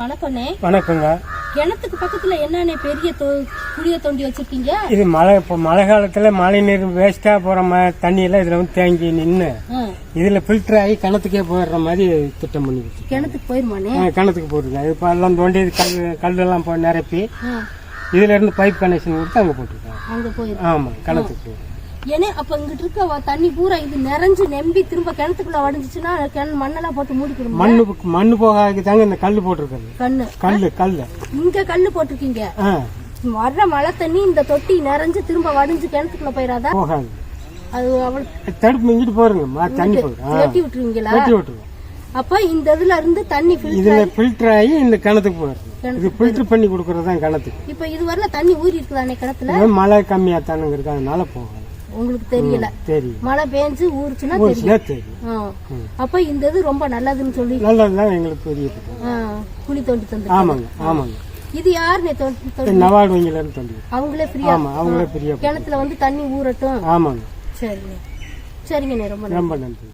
வணக்கம்ண்ணே. வணக்கங்க. கிணத்துக்கு பக்கத்துல என்னண்ணே பெரிய குழிய தோண்டி வச்சிருக்கீங்க? இது மழை இப்போ மழை காலத்தில் மழை நீர் வேஸ்ட்டாக போகிற ம தண்ணியெல்லாம் இதில் வந்து தேங்கி நின்று இதில் ஃபில்டர் ஆகி கிணத்துக்கே போயிடுற மாதிரி திட்டம் பண்ணி கிணத்துக்கு போயிருமாண்ணே? கிணத்துக்கு போட்டுருக்கேன் இப்போ எல்லாம் தோண்டி கல் கல்லெல்லாம் நிரப்பி இதுல இருந்து பைப் கனெக்ஷன் கொடுத்து அங்கே போட்டிருக்காங்க ஆமாம் கிணத்துக்கு போயிருக்கு. ஏன்னா அப்ப இங்கிட்டு இருக்க தண்ணி பூரா இது நிறைஞ்சு நம்பி திரும்ப கிணத்துக்குள்ள வடிஞ்சிச்சுன்னா கிணறு மண்ணெல்லாம் போட்டு மூடிக்கணும் மண்ணு மண்ணு போகாதுக்கு தாங்க இந்த கல் போட்டிருக்காங்க கண்ணு. கல் கல் இங்க கல்லு போட்டிருக்கீங்க. வர்ற மழை தண்ணி இந்த தொட்டி நிறைஞ்சு திரும்ப வடிஞ்சு கிணத்துக்குள்ள போயிடாதா போகாது. அது அவள் தடுப்பு இங்கிட்டு போருங்க. மா தண்ணி வெட்டி விட்டுருவீங்களா? வெட்டி விட்டுருவோம். அப்ப இந்த இதுல இருந்து தண்ணி இதுல ஃபில்டர் ஆகி இந்த கிணத்துக்கு போயிடும் இது ஃபில்டர் பண்ணி கொடுக்கறது தான் கிணத்துக்கு. இப்ப இது வரல தண்ணி ஊறி இருக்குதானே கிணத்துல? மழை கம்மியாக தானுங்கிறது அதனால போகாது. உங்களுக்கு தெரியல. மழை பெஞ்சு ஊறுச்சுன்னா தெரியும். அப்ப இந்த இது ரொம்ப நல்லதுன்னு சொல்லி நல்லதுதான் எங்களுக்கு தெரியுது ஆ, குழி தோண்டி தந்து ஆமாங்க ஆமாங்க. இது யாருன்னு தோண்டி தோண்டி நவாடு இருந்து தம்பி அவங்களே ஃப்ரீயா? ஆமா அவங்களே பெரிய கிணத்துல வந்து தண்ணி ஊறட்டும். ஆமாங்க. சரிங்க. சரிங்கண்ணே ரொம்ப ரொம்ப நன்றி.